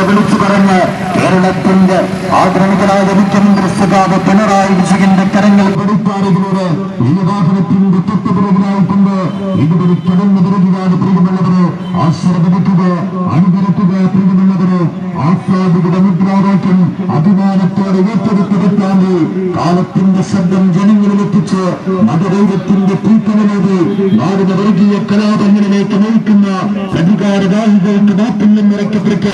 വിളിച്ചു പറഞ്ഞ് കേരളത്തിന്റെ ആദരണികളായ മുഖ്യമന്ത്രി സഖാവ് പിണറായി വിജയന്റെ കരങ്ങൾ കൊടുത്താറുകളോട് ഈ വാഹനത്തിന്റെ തൊട്ടുപിറകിലായിക്കൊണ്ട് ഇതുവരെ കടന്നു വരികയാണ് പ്രിയമുള്ളവര് ആശ്രമിക്കുക അണിനിരക്കുക പ്രിയമുള്ളവര്. ആസ്വാദികളുടെ മുദ്രാവാക്യം അഭിമാനത്തോടെ ഏറ്റെടുത്തെടുക്കാണ്ട് കാലത്തിന്റെ ശബ്ദം ജനങ്ങളിലെത്തിച്ച് മതദൈവത്തിന്റെ തീക്കനലേത് നാടിന് വർഗീയ കലാപങ്ങളിലേക്ക് നയിക്കുന്ന പ്രതികാരവാഹികൾക്ക് മാപ്പില്ലെന്ന് നിറയ്ക്കപ്പെട്ട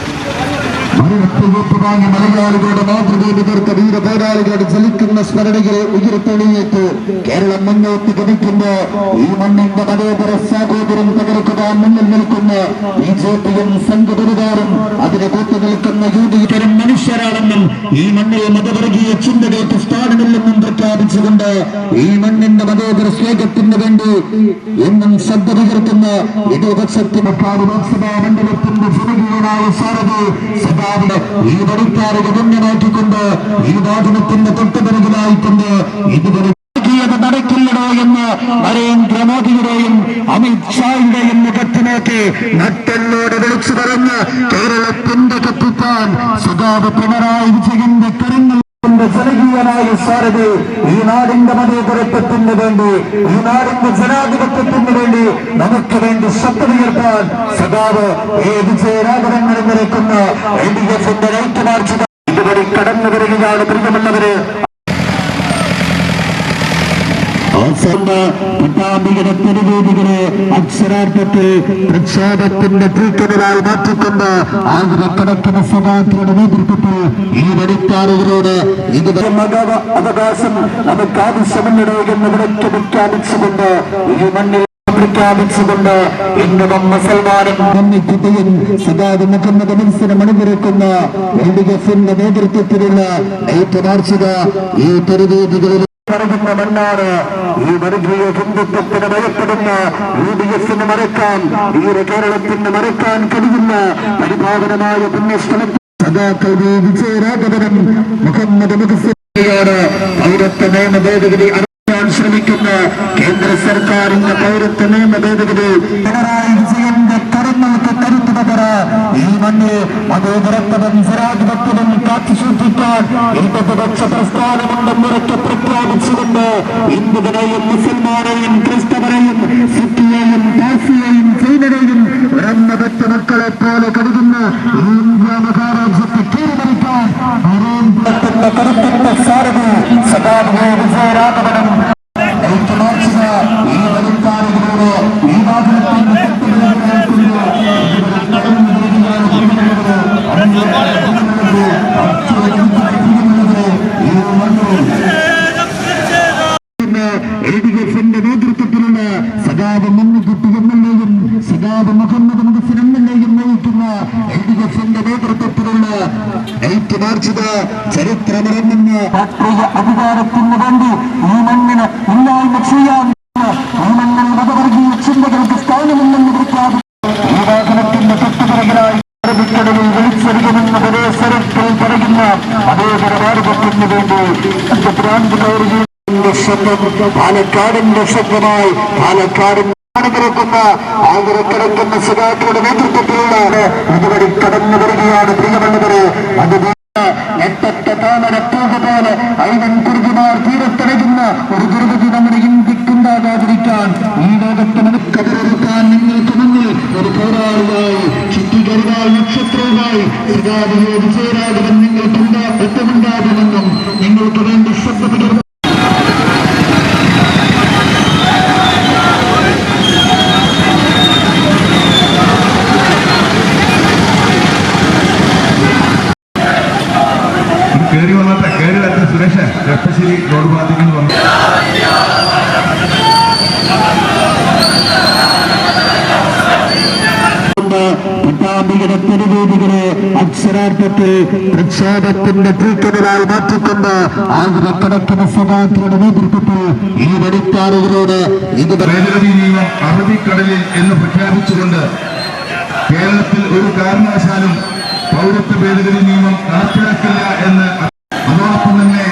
മരണത്തിലേറ്റുവാങ്ങി മലയാളികളുടെ മാതൃഭൂമികർക്ക് വീര പോരാളികളുടെ ചലിക്കുന്ന സ്മരണകളെ ഉയർത്തെളിയേറ്റ് കേരളം മുന്നോട്ട് ഗമിക്കുമ്പോ ഈ മണ്ണിന്റെ മതേതര സാഹോദര്യം തകർക്കുവാൻ മുന്നിൽ നിൽക്കുന്ന. ബി ജെ പിയും സംഘപരിവാറും അതിനെ കൂട്ടു നിൽക്കുന്ന യു ഡി തരം മനുഷ്യരാണെന്നും ഈ മണ്ണിൽ മതവർഗീയ ചിന്തകൾക്ക് സ്ഥാനമില്ലെന്നും പ്രഖ്യാപിച്ചുകൊണ്ട് ഈ മണ്ണിന്റെ മതേതര സ്വേഗത്തിന് വേണ്ടി എന്നും ശ്രദ്ധ ഉയർത്തുന്ന ഇടതുപക്ഷത്തിന് ലോക്സഭാ മണ്ഡലത്തിന്റെ ജനകീയനായ സാരഥി സദാവിന് ഈ വഴിക്കാരെ മുന്നിലാക്കിക്കൊണ്ട് ഈ വാചനത്തിന്റെ തൊട്ടുപിറകിലായിക്കൊണ്ട് ഇതുവരെ നടക്കില്ലടോ എന്ന് നരേന്ദ്രമോദിയുടെയും അമിത് ഷായുടെയും മുഖത്ത് നട്ടെല്ലോടെ വിളിച്ചു പറഞ്ഞ് കേരളത്തിന്റെ കത്തിത്താൻ സുധാവ് പിണറായി വിജയന്റെ കരങ്ങൾ ജനകീയനായ സാരഥി ഈ നാടിന്റെ മതേതരത്വത്തിന് വേണ്ടി ഈ നാടിന്റെ ജനാധിപത്യത്തിന് വേണ്ടി നമുക്ക് വേണ്ടി ശബ്ദമുയർത്താൻ സദാവ് ഏത് വിജയരാഘവൻ നിറഞ്ഞിരിക്കുന്ന എൽ ഡി. എഫിന്റെ നൈറ്റ് മാർച്ച് ഇതുവഴി കടന്നു വരികയാണ് പ്രിയമുള്ളവര്. തെരുവേദികളെ അക്ഷരാർത്ഥത്തിൽ പ്രക്ഷോഭത്തിന്റെ തീക്കനലായി മാറ്റിക്കൊണ്ട് ആയിരക്കണക്കിന് സഭാക്കളുടെ നേതൃത്വത്തിൽ ഈ വഴിക്കാറുകളോട് ഇത് അവകാശം നമുക്ക് ആവശ്യമുണ്ടോ എന്ന് പ്രഖ്യാപിച്ചുകൊണ്ട് ഈ മണ്ണിൽ ഇന്നും മുഹമ്മദ് നേതൃത്വത്തിലുള്ള ഏറ്റവും ഈ തെരുവേദികളിൽ പറയുന്ന മണ്ണാണ്. ഈ വർഗീയ ഹിന്ദുത്വത്തിന് ഭയപ്പെടുന്ന യു ഡി എഫിന് മറക്കാൻ ഒരു കേരളത്തിന് മറക്കാൻ കഴിയുന്ന പരിപാവനമായ പുണ്യസ്ഥലത്ത് സദാക്കൾ വിജയരാഘവനം മുഹമ്മദ് മുഖസിയാണ് പൗരത്വ നിയമ ഭേദഗതി അറിയാൻ ശ്രമിക്കുന്ന കേന്ദ്ര സർക്കാരിന്റെ പൗരത്വ നിയമ ഭേദഗതി പിണറായി വിജയന്റെ പകര ഈ മണ്ണിൽ മതേതരത്വവും ജനാധിപത്യവും കാത്തുസൂക്ഷിക്കാൻ ഇടതുപക്ഷ പ്രസ്ഥാനമുണ്ടെന്നുറക്കെ പ്രഖ്യാപിച്ചുകൊണ്ട് ഹിന്ദുവിനെയും മുസൽമാനെയും ക്രിസ്തവരെയും സിഖിയെയും പാർസിയെയും ചൈനരെയും ഒരന്നപറ്റ മക്കളെ പോലെ കരുതുന്ന ഈ ഇന്ത്യ മഹാരാജ്യത്തെ കീഴ്മറിക്കാൻ നരേന്ദ്രത്തിന്റെ കരുത്തിന്റെ സാരഥി സദാവിനെ വിജയരാഘവനും ഏറ്റുമാർച്ചുക ഈ വലുക്കാറുകളോട് ഈ വാഹനത്തിന്റെ എൽ ഡി എഫിന്റെ നേതൃത്വത്തിലുള്ള സദാബ് മണ്ണിക്കുട്ടി എം എൽ എയും സദാബ് മുഹമ്മദ് എയും നയിക്കുന്ന എൽ ഡി എഫിന്റെ നേതൃത്വത്തിലുള്ള ഏറ്റുമാർച്ചത് ചരിത്രമറിഞ്ഞ രാഷ്ട്രീയ അധികാരത്തിന് വേണ്ടി ഈ മണ്ണിന് ഇല്ലായ്മ ചെയ്യാൻ ഈ മണ്ണിൽ മതവർഗീയ ചിന്തകൾക്ക് സ്ഥാനമില്ലെന്ന് പ്രഖ്യാപിച്ചു. ഈ വാഹനത്തിന്റെ തൊട്ടുപിറകിലായി അറബിക്കടലിൽ വിളിച്ചെടുക്കുമെന്ന പ്രദേശത്തിൽ പറയുന്ന അതേതര മാർഗത്തിന് വേണ്ടി ഭ്രാന്ത് കയറുകയും ശബ്ദം പാലക്കാടിന്റെ ശബ്ദമായി പാലക്കാടിൻ കിടക്കുന്ന ആയിരക്കണക്കിന് സുഖാക്കളുടെ നേതൃത്വത്തിലുള്ള ഇതുവഴി കടന്നു വരികയാണ് പ്രിയമുള്ളവരെ അത് എട്ടത്തെ താമര പൂക പോലെ ഐവൻ കുറുകുമാർ തീരത്തടയുന്ന ഒരു ദുർഗതി നമ്മുടെ ഇന്ത്യക്കുണ്ടാകാതിരിക്കാൻ ഈ ലോകത്തെ നമുക്കതിരൊരുക്കാൻ നിങ്ങൾക്ക് മുന്നിൽ ഒരു പോരാളിയായി ചുറ്റുകരുതായി നക്ഷത്രവുമായി സഖാവിയെ വിജയരാഘവൻ നിങ്ങൾക്കുണ്ടാ എത്തുമുണ്ടാകുമെന്നും സുരേഷ് റോഡ് ഭാഗത്തേക്ക് വന്നു. പട്ടാമ്പികയുടെ തെരുവേദികളെ അക്ഷരാർത്ഥത്തിൽ പ്രക്ഷോഭത്തിന്റെ തീക്കനലായി മാറ്റിക്കൊണ്ട് ആയിരക്കണക്കിന് സഭാക്കളുടെ നേതൃത്വത്തിൽ ഈ വഴിക്കാറുകളോട് ഇത് അറബിക്കടലിൽ എന്ന് പ്രഖ്യാപിച്ചുകൊണ്ട് കേരളത്തിൽ ഒരു കാരണവശാലും പൗരത്വ ഭേദഗതി നിയമം നടപ്പിലാക്കില്ല എന്ന് അതോടൊപ്പം തന്നെ